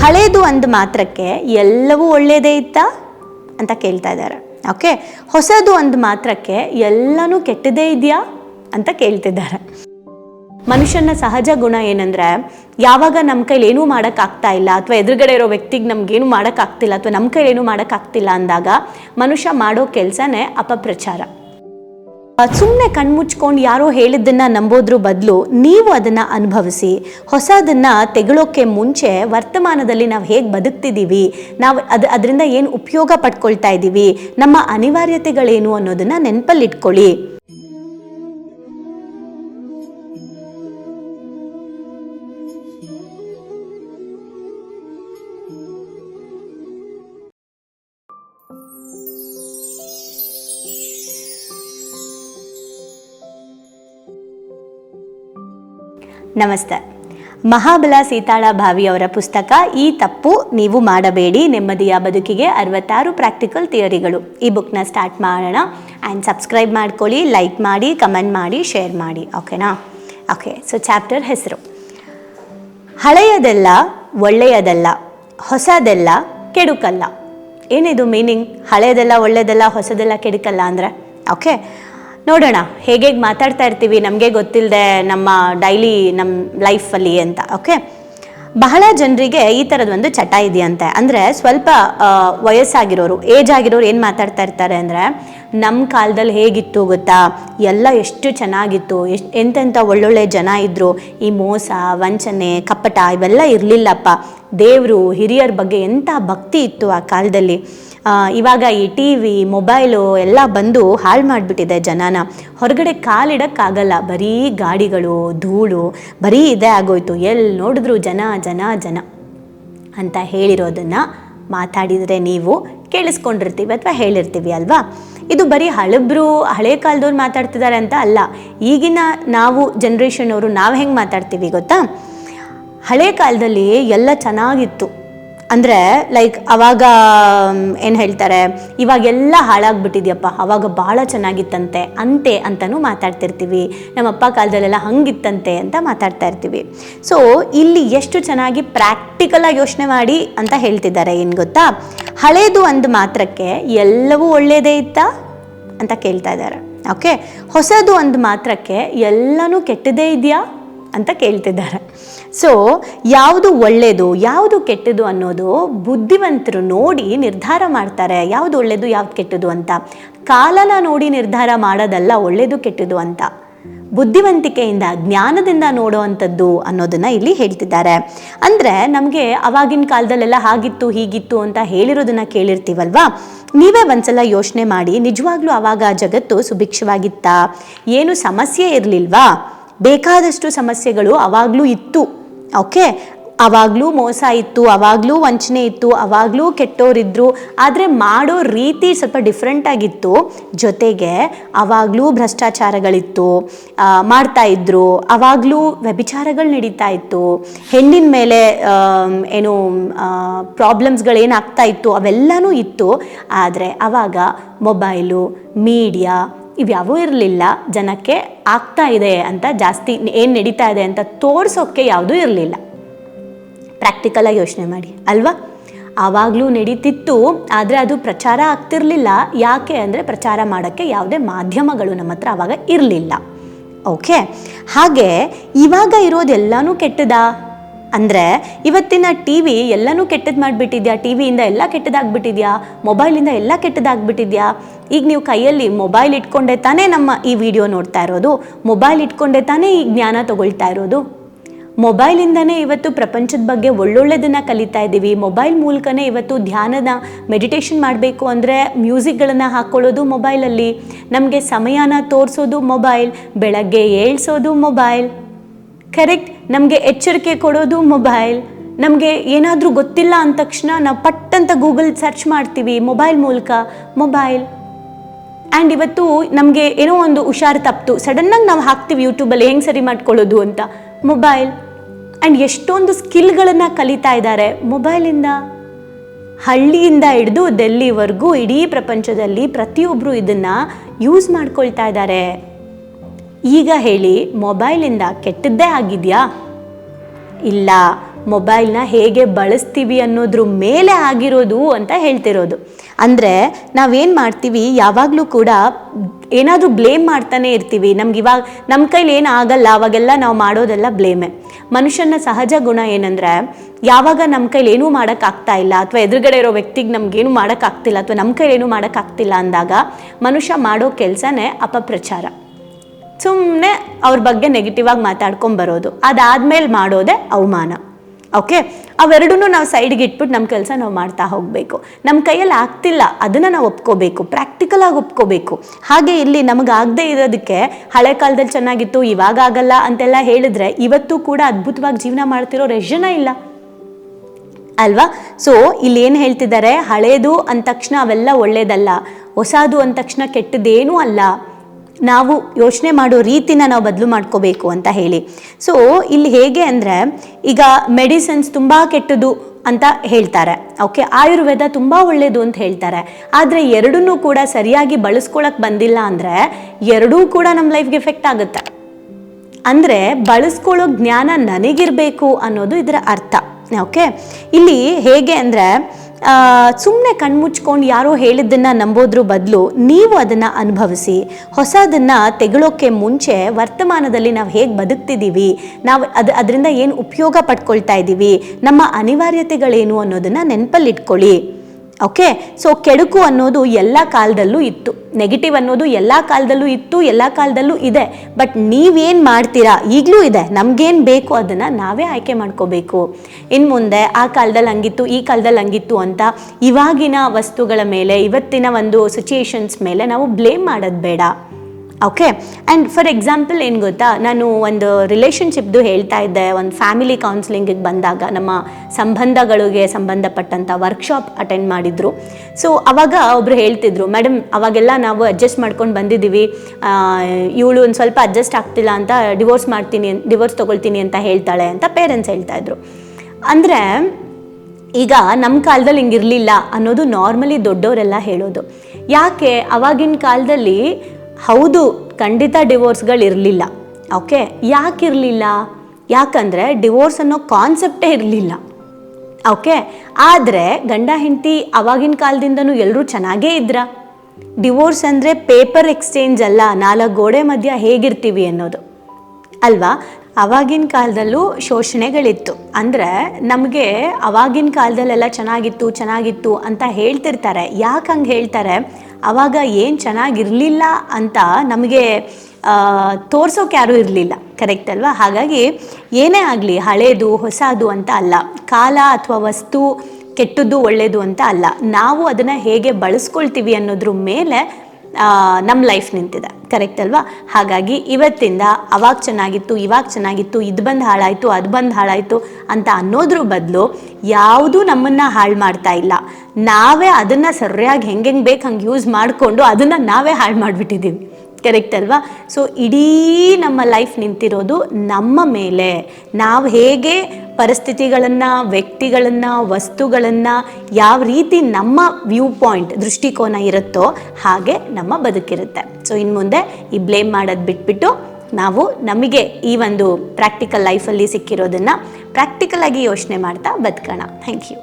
ಹಳೇದು ಅಂದ ಮಾತ್ರಕ್ಕೆ ಎಲ್ಲವೂ ಒಳ್ಳೆಯದೇ ಇತ್ತಾ? ಅಂತ ಕೇಳ್ತಾ ಇದ್ದಾರೆ. ಓಕೆ ಹೊಸದು ಅಂದ ಮಾತ್ರಕ್ಕೆ ಎಲ್ಲನೂ ಕೆಟ್ಟದೇ ಇದೆಯಾ? ಅಂತ ಕೇಳ್ತಿದ್ದಾರೆ ಮನುಷ್ಯನ ಸಹಜ ಗುಣ ಏನಂದ್ರೆ, ಯಾವಾಗ ನಮ್ಮ ಕೈಲಿ ಏನೂ ಮಾಡೋಕ್ಕಾಗ್ತಾ ಇಲ್ಲ, ಅಥವಾ ಎದುರುಗಡೆ ಇರೋ ವ್ಯಕ್ತಿಗೆ ನಮ್ಗೇನು ಮಾಡೋಕ್ಕಾಗ್ತಿಲ್ಲ, ಅಥವಾ ನಮ್ಮ ಕೈಲಿ ಏನೂ ಮಾಡೋಕ್ಕಾಗ್ತಿಲ್ಲ ಅಂದಾಗ ಮನುಷ್ಯ ಮಾಡೋ ಕೆಲಸನೇ ಅಪಪ್ರಚಾರ. ಸುಮ್ಮನೆ ಕಣ್ಮುಚ್ಕೊಂಡು ಯಾರೋ ಹೇಳಿದ್ದನ್ನ ನಂಬೋದ್ರ ಬದಲು ನೀವು ಅದನ್ನು ಅನುಭವಿಸಿ. ಹೊಸದನ್ನು ತೆಗಳೋಕ್ಕೆ ಮುಂಚೆ ವರ್ತಮಾನದಲ್ಲಿ ನಾವು ಹೇಗೆ ಬದುಕ್ತಿದ್ದೀವಿ ನಾವು ಅದು ಅದರಿಂದ ಏನು ಉಪಯೋಗ ಪಡ್ಕೊಳ್ತಾ ಇದ್ದೀವಿ ನಮ್ಮ ಅನಿವಾರ್ಯತೆಗಳೇನು ಅನ್ನೋದನ್ನು ನೆನಪಲ್ಲಿಟ್ಕೊಳ್ಳಿ. ನಮಸ್ತೆ. ಮಹಾಬಲ ಸೀತಾಳ ಭಾವಿ ಅವರ ಪುಸ್ತಕ, ಈ ತಪ್ಪು ನೀವು ಮಾಡಬೇಡಿ ನೆಮ್ಮದಿಯ ಬದುಕಿಗೆ ಅರವತ್ತಾರು ಪ್ರಾಕ್ಟಿಕಲ್ ಥಿಯರಿಗಳು. ಈ ಬುಕ್ನ ಸ್ಟಾರ್ಟ್ ಮಾಡೋಣ. ಆ್ಯಂಡ್ ಸಬ್ಸ್ಕ್ರೈಬ್ ಮಾಡ್ಕೊಳ್ಳಿ, ಲೈಕ್ ಮಾಡಿ, ಕಮೆಂಟ್ ಮಾಡಿ, ಶೇರ್ ಮಾಡಿ. ಓಕೆನಾ? ಓಕೆ, ಸೊ ಚಾಪ್ಟರ್ ಹೆಸರು. ಹಳೆಯದೆಲ್ಲ ಒಳ್ಳೆಯದಲ್ಲ, ಹೊಸದೆಲ್ಲ ಕೆಡುಕಲ್ಲ. ಏನಿದು ಮೀನಿಂಗ್? ಹಳೆಯದೆಲ್ಲ ಒಳ್ಳೆಯದಲ್ಲ, ಹೊಸದೆಲ್ಲ ಕೆಡುಕಲ್ಲ ಅಂದರೆ? ಓಕೆ ನೋಡೋಣ, ಹೇಗೆ ಮಾತಾಡ್ತಾ ಇರ್ತೀವಿ, ನಮಗೆ ಗೊತ್ತಿಲ್ಲದೆ ನಮ್ಮ ಡೈಲಿ ನಮ್ಮ ಲೈಫಲ್ಲಿ ಅಂತ ಓಕೆ ಬಹಳ ಜನರಿಗೆ ಈ ಥರದ ಒಂದು ಚಟ ಇದೆಯಂತೆ. ಅಂದರೆ ಸ್ವಲ್ಪ ವಯಸ್ಸಾಗಿರೋರು ಏಜ್ ಆಗಿರೋರು ಏನು ಮಾತಾಡ್ತಾ ಇರ್ತಾರೆ ಅಂದರೆ ನಮ್ಮ ಕಾಲದಲ್ಲಿ ಹೇಗಿತ್ತು ಗೊತ್ತಾ? ಎಲ್ಲ ಎಷ್ಟು ಚೆನ್ನಾಗಿತ್ತು, ಎಷ್ಟು, ಎಂತೆಂಥ ಒಳ್ಳೊಳ್ಳೆ ಜನ ಇದ್ದರು ಈ ಮೋಸ, ವಂಚನೆ, ಕಪಟ ಇವೆಲ್ಲ ಇರಲಿಲ್ಲಪ್ಪ. ದೇವರು, ಹಿರಿಯರ ಬಗ್ಗೆ ಎಂಥ ಭಕ್ತಿ ಇತ್ತು ಆ ಕಾಲದಲ್ಲಿ. ಇವಾಗ ಈ ಟಿ ವಿ, ಮೊಬೈಲು ಎಲ್ಲ ಬಂದು ಹಾಳು ಮಾಡಿಬಿಟ್ಟಿದೆ ಜನನ. ಹೊರಗಡೆ ಕಾಲಿಡೋಕ್ಕಾಗಲ್ಲ. ಬರೀ ಗಾಡಿಗಳು, ಧೂಳು, ಬರೀ ಇದೇ ಆಗೋಯ್ತು. ಎಲ್ಲಿ ನೋಡಿದ್ರು ಜನ ಜನ ಜನ ಅಂತ ಹೇಳಿರೋದನ್ನು ಮಾತಾಡಿದರೆ ನೀವು ಕೇಳಿಸ್ಕೊಂಡಿರ್ತೀವಿ ಅಥವಾ ಹೇಳಿರ್ತೀವಿ ಅಲ್ವಾ? ಇದು ಬರೀ ಹಳಬ್ರು, ಹಳೆ ಕಾಲದವ್ರು ಮಾತಾಡ್ತಿದ್ದಾರೆ ಅಂತ ಅಲ್ಲ. ಈಗಿನ ನಾವು ಜನ್ರೇಷನ್ ಅವರು ನಾವು ಹೆಂಗೆ ಮಾತಾಡ್ತೀವಿ ಗೊತ್ತಾ? ಹಳೆ ಕಾಲದಲ್ಲಿ ಎಲ್ಲ ಚೆನ್ನಾಗಿತ್ತು. ಅಂದರೆ ಲೈಕ್ ಅವಾಗ ಏನು ಹೇಳ್ತಾರೆ ಇವಾಗೆಲ್ಲ ಹಾಳಾಗ್ಬಿಟ್ಟಿದ್ಯಪ್ಪ, ಅವಾಗ ಭಾಳ ಚೆನ್ನಾಗಿತ್ತಂತೆ, ಅಂತೆ ಅಂತಲೂ ಮಾತಾಡ್ತಿರ್ತೀವಿ, ನಮ್ಮಪ್ಪ ಕಾಲದಲ್ಲೆಲ್ಲ ಹಂಗಿತ್ತಂತೆ ಅಂತ ಮಾತಾಡ್ತಾ ಇರ್ತೀವಿ. ಸೊ ಇಲ್ಲಿ ಎಷ್ಟು ಚೆನ್ನಾಗಿ ಪ್ರಾಕ್ಟಿಕಲಾಗಿ ಯೋಚನೆ ಮಾಡಿ ಅಂತ ಹೇಳ್ತಿದ್ದಾರೆ, ಏನು ಗೊತ್ತಾ? ಹಳೇದು ಅಂದ ಮಾತ್ರಕ್ಕೆ ಎಲ್ಲವೂ ಒಳ್ಳೆಯದೇ ಇತ್ತಾ? ಅಂತ ಕೇಳ್ತಾ ಇದ್ದಾರೆ. ಓಕೆ ಹೊಸದು ಅಂದ ಮಾತ್ರಕ್ಕೆ ಎಲ್ಲನೂ ಕೆಟ್ಟದೇ ಇದೆಯಾ? ಅಂತ ಕೇಳ್ತಿದ್ದಾರೆ. ಸೊ ಯಾವುದು ಒಳ್ಳೆಯದು ಯಾವುದು ಕೆಟ್ಟದು ಅನ್ನೋದು ಬುದ್ಧಿವಂತರು ನೋಡಿ ನಿರ್ಧಾರ ಮಾಡ್ತಾರೆ. ಯಾವುದು ಒಳ್ಳೆಯದು ಯಾವ್ದು ಕೆಟ್ಟದು ಅಂತ. ಕಾಲನ ನೋಡಿ ನಿರ್ಧಾರ ಮಾಡೋದಲ್ಲ ಒಳ್ಳೆಯದು ಕೆಟ್ಟದು ಅಂತ. ಬುದ್ಧಿವಂತಿಕೆಯಿಂದ, ಜ್ಞಾನದಿಂದ ನೋಡೋವಂಥದ್ದು ಅನ್ನೋದನ್ನು ಇಲ್ಲಿ ಹೇಳ್ತಿದ್ದಾರೆ. ಅಂದರೆ ನಮಗೆ ಅವಾಗಿನ ಕಾಲದಲ್ಲೆಲ್ಲ ಹಾಗಿತ್ತು, ಹೀಗಿತ್ತು ಅಂತ ಹೇಳಿರೋದನ್ನ ಕೇಳಿರ್ತೀವಲ್ವಾ? ನೀವೇ ಒಂದ್ಸಲ ಯೋಚನೆ ಮಾಡಿ, ನಿಜವಾಗ್ಲೂ ಆವಾಗ ಜಗತ್ತು ಸುಭಿಕ್ಷವಾಗಿತ್ತಾ? ಏನು ಸಮಸ್ಯೆ ಇರಲಿಲ್ವಾ? ಬೇಕಾದಷ್ಟು ಸಮಸ್ಯೆಗಳು ಅವಾಗಲೂ ಇತ್ತು. ಓಕೆ ಅವಾಗಲೂ ಮೋಸ ಇತ್ತು, ಅವಾಗಲೂ ವಂಚನೆ ಇತ್ತು, ಅವಾಗಲೂ ಕೆಟ್ಟೋರಿದ್ರು, ಆದರೆ ಮಾಡೋ ರೀತಿ ಸ್ವಲ್ಪ ಡಿಫ್ರೆಂಟಾಗಿತ್ತು ಜೊತೆಗೆ ಅವಾಗಲೂ ಭ್ರಷ್ಟಾಚಾರಗಳಿತ್ತು ಮಾಡ್ತಾ ಇದ್ರು, ಅವಾಗಲೂ ವ್ಯಭಿಚಾರಗಳು ನಡೀತಾ ಇತ್ತು. ಹೆಣ್ಣಿನ ಮೇಲೆ ಏನು ಪ್ರಾಬ್ಲಮ್ಸ್ಗಳೇನಾಗ್ತಾ ಇತ್ತು, ಅವೆಲ್ಲನೂ ಇತ್ತು. ಆದರೆ ಅವಾಗ ಮೊಬೈಲು ಮೀಡಿಯಾ ಇವ್ಯಾವೂ ಇರಲಿಲ್ಲ, ಜನಕ್ಕೆ ಆಗ್ತಾ ಇದೆ ಅಂತ ಜಾಸ್ತಿ ಏನು ನಡೀತಾ ಇದೆ ಅಂತ ತೋರಿಸೋಕ್ಕೆ ಯಾವುದೂ ಇರಲಿಲ್ಲ. ಪ್ರಾಕ್ಟಿಕಲಾಗಿ ಯೋಚನೆ ಮಾಡಿ. ಅಲ್ವಾ? ಆವಾಗಲೂ ನಡೀತಿತ್ತು, ಆದರೆ ಅದು ಪ್ರಚಾರ ಆಗ್ತಿರಲಿಲ್ಲ. ಯಾಕೆ ಅಂದರೆ ಪ್ರಚಾರ ಮಾಡೋಕ್ಕೆ ಯಾವುದೇ ಮಾಧ್ಯಮಗಳು ನಮ್ಮ ಹತ್ರ ಆವಾಗ ಇರಲಿಲ್ಲ. ಓಕೆ ಹಾಗೆ ಇವಾಗ ಇರೋದೆಲ್ಲನೂ ಕೆಟ್ಟದಾ? ಅಂದರೆ ಇವತ್ತಿನ ಟಿ ವಿ ಎಲ್ಲನೂ ಕೆಟ್ಟದ್ದು ಮಾಡಿಬಿಟ್ಟಿದ್ಯಾ? ಟಿ ವಿಯಿಂದ ಎಲ್ಲ ಕೆಟ್ಟದಾಗ್ಬಿಟ್ಟಿದ್ಯಾ? ಮೊಬೈಲಿಂದ ಎಲ್ಲ ಕೆಟ್ಟದಾಗ್ಬಿಟ್ಟಿದ್ಯಾ? ಈಗ ನೀವು ಕೈಯಲ್ಲಿ ಮೊಬೈಲ್ ಇಟ್ಕೊಂಡೆ ತಾನೇ ನಮ್ಮ ಈ ವಿಡಿಯೋ ನೋಡ್ತಾ ಇರೋದು. ಮೊಬೈಲ್ ಇಟ್ಕೊಂಡೆ ತಾನೇ ಈ ಜ್ಞಾನ ತಗೊಳ್ತಾ ಇರೋದು. ಮೊಬೈಲಿಂದನೇ ಇವತ್ತು ಪ್ರಪಂಚದ ಬಗ್ಗೆ ಒಳ್ಳೊಳ್ಳೆದನ್ನು ಕಲಿತಾ ಇದ್ದೀವಿ. ಮೊಬೈಲ್ ಮೂಲಕನೇ ಇವತ್ತು ಧ್ಯಾನದ ಮೆಡಿಟೇಷನ್ ಮಾಡಬೇಕು ಅಂದರೆ ಮ್ಯೂಸಿಕ್ಗಳನ್ನು ಹಾಕ್ಕೊಳ್ಳೋದು ಮೊಬೈಲಲ್ಲಿ ನಮಗೆ ಸಮಯನ ತೋರಿಸೋದು ಮೊಬೈಲ್ ಬೆಳಗ್ಗೆ ಏಳ್ಸೋದು ಮೊಬೈಲ್ ಕರೆಕ್ಟ್ ನಮಗೆ ಎಚ್ಚರಿಕೆ ಕೊಡೋದು ಮೊಬೈಲ್ ನಮಗೆ ಏನಾದರೂ ಗೊತ್ತಿಲ್ಲ ಅಂದ ತಕ್ಷಣ ನಾವು ಪಟ್ಟಂತ ಗೂಗಲ್ ಸರ್ಚ್ ಮಾಡ್ತೀವಿ ಮೊಬೈಲ್ ಮೂಲಕ ಮೊಬೈಲ್ ಆ್ಯಂಡ್ ಇವತ್ತು ನಮಗೆ ಏನೋ ಒಂದು ಹುಷಾರು ತಪ್ಪಿತು ಸಡನ್ನಾಗಿ ನಾವು ಹಾಕ್ತೀವಿ ಯೂಟ್ಯೂಬಲ್ಲಿ ಹೆಂಗೆ ಸರಿ ಮಾಡ್ಕೊಳ್ಳೋದು ಅಂತ. ಮೊಬೈಲ್ ಆ್ಯಂಡ್ ಎಷ್ಟೊಂದು ಸ್ಕಿಲ್ಗಳನ್ನು ಕಲಿತಾ ಇದ್ದಾರೆ ಮೊಬೈಲಿಂದ ಹಳ್ಳಿಯಿಂದ ಹಿಡಿದು ಡೆಲ್ಲಿವರೆಗೂ ಇಡೀ ಪ್ರಪಂಚದಲ್ಲಿ ಪ್ರತಿಯೊಬ್ಬರು ಇದನ್ನು ಯೂಸ್ ಮಾಡ್ಕೊಳ್ತಾ ಇದ್ದಾರೆ ಈಗ ಹೇಳಿ, ಮೊಬೈಲಿಂದ ಕೆಟ್ಟದ್ದೇ ಆಗಿದೆಯಾ? ಇಲ್ಲ, ಮೊಬೈಲ್ನ ಹೇಗೆ ಬಳಸ್ತೀವಿ ಅನ್ನೋದ್ರ ಮೇಲೆ ಆಗಿರೋದು ಅಂತ ಹೇಳ್ತಿರೋದು. ಅಂದರೆ ನಾವೇನು ಮಾಡ್ತೀವಿ, ಯಾವಾಗಲೂ ಕೂಡ ಏನಾದರೂ ಬ್ಲೇಮ್ ಮಾಡ್ತಾನೆ ಇರ್ತೀವಿ. ನಮ್ಗೆ ಇವಾಗ ನಮ್ಮ ಕೈಲಿ ಏನು ಆಗಲ್ಲ, ಅವಾಗೆಲ್ಲ ನಾವು ಮಾಡೋದೆಲ್ಲ ಬ್ಲೇಮೆ. ಮನುಷ್ಯನ ಸಹಜ ಗುಣ ಏನಂದರೆ, ಯಾವಾಗ ನಮ್ಮ ಕೈಲಿ ಏನೂ ಮಾಡೋಕ್ಕಾಗ್ತಾ ಇಲ್ಲ, ಅಥವಾ ಎದುರುಗಡೆ ಇರೋ ವ್ಯಕ್ತಿಗೆ ನಮಗೇನು ಮಾಡೋಕ್ಕಾಗ್ತಿಲ್ಲ ಅಥವಾ ನಮ್ಮ ಕೈಲಿ ಏನೂ ಮಾಡೋಕ್ಕಾಗ್ತಿಲ್ಲ ಅಂದಾಗ, ಮನುಷ್ಯ ಮಾಡೋ ಕೆಲಸನೇ ಅಪಪ್ರಚಾರ. ಸುಮ್ಮನೆ ಅವ್ರ ಬಗ್ಗೆ ನೆಗೆಟಿವ್ ಆಗಿ ಮಾತಾಡ್ಕೊಂಬರೋದು ಅದಾದ್ಮೇಲೆ ಮಾಡೋದೇ ಅವಮಾನ. ಓಕೆ ಅವೆರಡೂ ನಾವು ಸೈಡ್ಗೆ ಇಟ್ಬಿಟ್ಟು ನಮ್ಮ ಕೆಲಸ ನಾವು ಮಾಡ್ತಾ ಹೋಗಬೇಕು. ನಮ್ಮ ಕೈಯಲ್ಲಿ ಆಗ್ತಿಲ್ಲ, ಅದನ್ನು ನಾವು ಒಪ್ಕೋಬೇಕು ಪ್ರಾಕ್ಟಿಕಲ್ ಆಗಿ ಒಪ್ಕೋಬೇಕು. ಹಾಗೆ ಇಲ್ಲಿ ನಮಗೆ ಆಗದೆ ಇರೋದಕ್ಕೆ ಹಳೆ ಕಾಲದಲ್ಲಿ ಚೆನ್ನಾಗಿತ್ತು, ಇವಾಗ ಆಗಲ್ಲ ಅಂತೆಲ್ಲ ಹೇಳಿದ್ರೆ ಇವತ್ತು ಕೂಡ ಅದ್ಭುತವಾಗಿ ಜೀವನ ಮಾಡ್ತಿರೋ ಎಷ್ಟು ಇಲ್ಲ. ಅಲ್ವಾ? ಸೊ ಇಲ್ಲಿ ಏನು ಹೇಳ್ತಿದ್ದಾರೆ? ಹಳೇದು ಅಂದ ತಕ್ಷಣ ಅವೆಲ್ಲ ಒಳ್ಳೇದಲ್ಲ. ಹೊಸದು ಅಂದ ತಕ್ಷಣ ಕೆಟ್ಟದ್ದೇನೂ ಅಲ್ಲ. ನಾವು ಯೋಚನೆ ಮಾಡೋ ರೀತಿನ ನಾವು ಬದಲು ಮಾಡ್ಕೋಬೇಕು ಅಂತ ಹೇಳಿ. ಸೊ ಇಲ್ಲಿ ಹೇಗೆ ಅಂದರೆ, ಈಗ ಮೆಡಿಸಿನ್ಸ್ ತುಂಬ ಕೆಟ್ಟದು ಅಂತ ಹೇಳ್ತಾರೆ. ಓಕೆ ಆಯುರ್ವೇದ ತುಂಬ ಒಳ್ಳೆಯದು ಅಂತ ಹೇಳ್ತಾರೆ. ಆದರೆ ಎರಡನ್ನೂ ಕೂಡ ಸರಿಯಾಗಿ ಬಳಸ್ಕೊಳಕ್ಕೆ ಬಂದಿಲ್ಲ ಅಂದರೆ ಎರಡೂ ಕೂಡ ನಮ್ಮ ಲೈಫ್ಗೆ ಎಫೆಕ್ಟ್ ಆಗುತ್ತೆ. ಅಂದರೆ ಬಳಸ್ಕೊಳ್ಳೋ ಜ್ಞಾನ ನನಗಿರಬೇಕು ಅನ್ನೋದು ಇದರ ಅರ್ಥ. ಓಕೆ ಇಲ್ಲಿ ಹೇಗೆ ಅಂದರೆ ಸುಮ್ಮನೆ ಕಣ್ಮುಚ್ಕೊಂಡು ಯಾರೋ ಹೇಳಿದ್ದನ್ನು ನಂಬೋದ್ರ ಬದಲು ನೀವು ಅದನ್ನು ಅನುಭವಿಸಿ. ಹೊಸದನ್ನು ತೆಗಳೋಕ್ಕೆ ಮುಂಚೆ ವರ್ತಮಾನದಲ್ಲಿ ನಾವು ಹೇಗೆ ಬದುಕ್ತಿದ್ದೀವಿ ನಾವು ಅದು ಅದರಿಂದ ಏನು ಉಪಯೋಗ ಪಡ್ಕೊಳ್ತಾ ಇದ್ದೀವಿ ನಮ್ಮ ಅನಿವಾರ್ಯತೆಗಳೇನು ಅನ್ನೋದನ್ನು ನೆನಪಲ್ಲಿಟ್ಕೊಳ್ಳಿ. ಓಕೆ? ಸೊ ಕೆಡುಕು ಅನ್ನೋದು ಎಲ್ಲ ಕಾಲದಲ್ಲೂ ಇತ್ತು. ನೆಗೆಟಿವ್ ಅನ್ನೋದು ಎಲ್ಲ ಕಾಲದಲ್ಲೂ ಇತ್ತು, ಎಲ್ಲ ಕಾಲದಲ್ಲೂ ಇದೆ. ಬಟ್ ನೀವೇನು ಮಾಡ್ತೀರಾ? ಈಗಲೂ ಇದೆ. ನಮಗೇನು ಬೇಕು ಅದನ್ನು ನಾವೇ ಆಯ್ಕೆ ಮಾಡ್ಕೋಬೇಕು. ಇನ್ನು ಮುಂದೆ ಆ ಕಾಲದಲ್ಲಿ ಹಂಗಿತ್ತು, ಈ ಕಾಲದಲ್ಲಿ ಹಂಗಿತ್ತು ಅಂತ ಇವಾಗಿನ ವಸ್ತುಗಳ ಮೇಲೆ, ಇವತ್ತಿನ ಒಂದು ಸಿಚುಯೇಷನ್ಸ್ ಮೇಲೆ ನಾವು ಬ್ಲೇಮ್ ಮಾಡೋದು ಬೇಡ. ಓಕೆ ಆ್ಯಂಡ್ ಫಾರ್ ಎಕ್ಸಾಂಪಲ್ ಏನು ಗೊತ್ತಾ? ನಾನು ಒಂದು ರಿಲೇಷನ್ಶಿಪ್ದು ಹೇಳ್ತಾ ಇದ್ದೆ. ಒಂದು ಫ್ಯಾಮಿಲಿ ಕೌನ್ಸಿಲಿಂಗಿಗೆ ಬಂದಾಗ ನಮ್ಮ ಸಂಬಂಧಗಳಿಗೆ ಸಂಬಂಧಪಟ್ಟಂಥ ವರ್ಕ್ಶಾಪ್ ಅಟೆಂಡ್ ಮಾಡಿದರು. ಸೊ ಅವಾಗ ಒಬ್ಬರು ಹೇಳ್ತಿದ್ರು ಮೇಡಮ್ ಅವಾಗೆಲ್ಲ ನಾವು ಅಡ್ಜಸ್ಟ್ ಮಾಡ್ಕೊಂಡು ಬಂದಿದ್ದೀವಿ. ಇವಳು ಒಂದು ಸ್ವಲ್ಪ ಅಡ್ಜಸ್ಟ್ ಆಗ್ತಿಲ್ಲ ಅಂತ ಡಿವೋರ್ಸ್ ಮಾಡ್ತೀನಿ ಡಿವೋರ್ಸ್ ತೊಗೊಳ್ತೀನಿ ಅಂತ ಹೇಳ್ತಾಳೆ ಅಂತ ಪೇರೆಂಟ್ಸ್ ಹೇಳ್ತಾ ಇದ್ರು. ಅಂದರೆ, ಈಗ ನಮ್ಮ ಕಾಲದಲ್ಲಿ ಹಿಂಗಿರಲಿಲ್ಲ ಅನ್ನೋದು ನಾರ್ಮಲಿ ದೊಡ್ಡವರೆಲ್ಲ ಹೇಳೋದು. ಯಾಕೆ? ಅವಾಗಿನ ಕಾಲದಲ್ಲಿ ಹೌದು, ಖಂಡಿತ ಡಿವೋರ್ಸ್ಗಳು ಇರಲಿಲ್ಲ ಓಕೆ, ಯಾಕಿರಲಿಲ್ಲ? ಯಾಕಂದರೆ ಡಿವೋರ್ಸ್ ಅನ್ನೋ ಕಾನ್ಸೆಪ್ಟೇ ಇರಲಿಲ್ಲ. ಓಕೆ, ಆದರೆ ಗಂಡ ಹೆಂಡತಿ ಅವಾಗಿನ ಕಾಲದಿಂದನೂ ಎಲ್ಲರೂ ಚೆನ್ನಾಗೇ ಇದ್ರ. ಡಿವೋರ್ಸ್ ಅಂದರೆ ಪೇಪರ್ ಎಕ್ಸ್ಚೇಂಜ್ ಅಲ್ಲ ನಾಲ್ಕು ಗೋಡೆ ಮಧ್ಯ ಹೇಗಿರ್ತೀವಿ ಅನ್ನೋದು. ಅಲ್ವಾ? ಅವಾಗಿನ ಕಾಲದಲ್ಲೂ ಶೋಷಣೆಗಳಿತ್ತು. ಅಂದರೆ ನಮಗೆ ಅವಾಗಿನ ಕಾಲದಲ್ಲೆಲ್ಲ ಚೆನ್ನಾಗಿತ್ತು ಚೆನ್ನಾಗಿತ್ತು ಅಂತ ಹೇಳ್ತಿರ್ತಾರೆ. ಯಾಕೆ ಹಂಗೆ ಹೇಳ್ತಾರೆ? ಅವಾಗ ಏನು ಚೆನ್ನಾಗಿರಲಿಲ್ಲ ಅಂತ ನಮಗೆ ತೋರ್ಸೋಕೆ ಯಾರೂ ಇರಲಿಲ್ಲ. ಕರೆಕ್ಟ್ ಅಲ್ವಾ? ಹಾಗಾಗಿ ಏನೇ ಆಗಲಿ ಹಳೇದು, ಹೊಸದು ಅಂತ ಅಲ್ಲ. ಕಾಲ ಅಥವಾ ವಸ್ತು ಕೆಟ್ಟದ್ದು ಒಳ್ಳೆಯದು ಅಂತ ಅಲ್ಲ. ನಾವು ಅದನ್ನು ಹೇಗೆ ಬಳಸ್ಕೊಳ್ತೀವಿ ಅನ್ನೋದ್ರ ಮೇಲೆ ನಮ್ಮ ಲೈಫ್ ನಿಂತಿದೆ. ಕರೆಕ್ಟ್ ಅಲ್ವಾ? ಹಾಗಾಗಿ ಇವತ್ತಿಂದ ಅವಾಗ ಚೆನ್ನಾಗಿತ್ತು, ಇವಾಗ ಚೆನ್ನಾಗಿತ್ತು, ಇದು ಬಂದು ಹಾಳಾಯಿತು, ಅದು ಬಂದು ಹಾಳಾಯಿತು ಅಂತ ಅನ್ನೋದ್ರ ಬದಲು ಯಾವುದೂ ನಮ್ಮನ್ನು ಹಾಳು ಮಾಡ್ತಾ ಇಲ್ಲ. ನಾವೇ ಅದನ್ನು ಸರಿಯಾಗಿ ಹೆಂಗೆ ಹೆಂಗೆ ಬೇಕು ಹಂಗೆ ಯೂಸ್ ಮಾಡಿಕೊಂಡು ಅದನ್ನು ನಾವೇ ಹಾಳು ಮಾಡಿಬಿಟ್ಟಿದ್ದೀವಿ ಕರೆಕ್ಟ್ ಅಲ್ವಾ? ಸೊ ಇಡೀ ನಮ್ಮ ಲೈಫ್ ನಿಂತಿರೋದು ನಮ್ಮ ಮೇಲೆ. ನಾವು ಹೇಗೆ ಪರಿಸ್ಥಿತಿಗಳನ್ನು, ವ್ಯಕ್ತಿಗಳನ್ನು, ವಸ್ತುಗಳನ್ನು ಯಾವ ರೀತಿ ನಮ್ಮ ವ್ಯೂ ಪಾಯಿಂಟ್ ದೃಷ್ಟಿಕೋನ ಇರುತ್ತೋ ಹಾಗೆ ನಮ್ಮ ಬದುಕಿರುತ್ತೆ. ಸೊ ಇನ್ನು ಮುಂದೆ ಈ ಬ್ಲೇಮ್ ಮಾಡೋದು ಬಿಟ್ಬಿಟ್ಟು ನಾವು ನಮಗೆ ಈ ಒಂದು ಪ್ರಾಕ್ಟಿಕಲ್ ಲೈಫಲ್ಲಿ ಸಿಕ್ಕಿರೋದನ್ನು ಪ್ರಾಕ್ಟಿಕಲ್ ಆಗಿ ಯೋಚನೆ ಮಾಡ್ತಾ ಬದುಕೋಣ. Thank you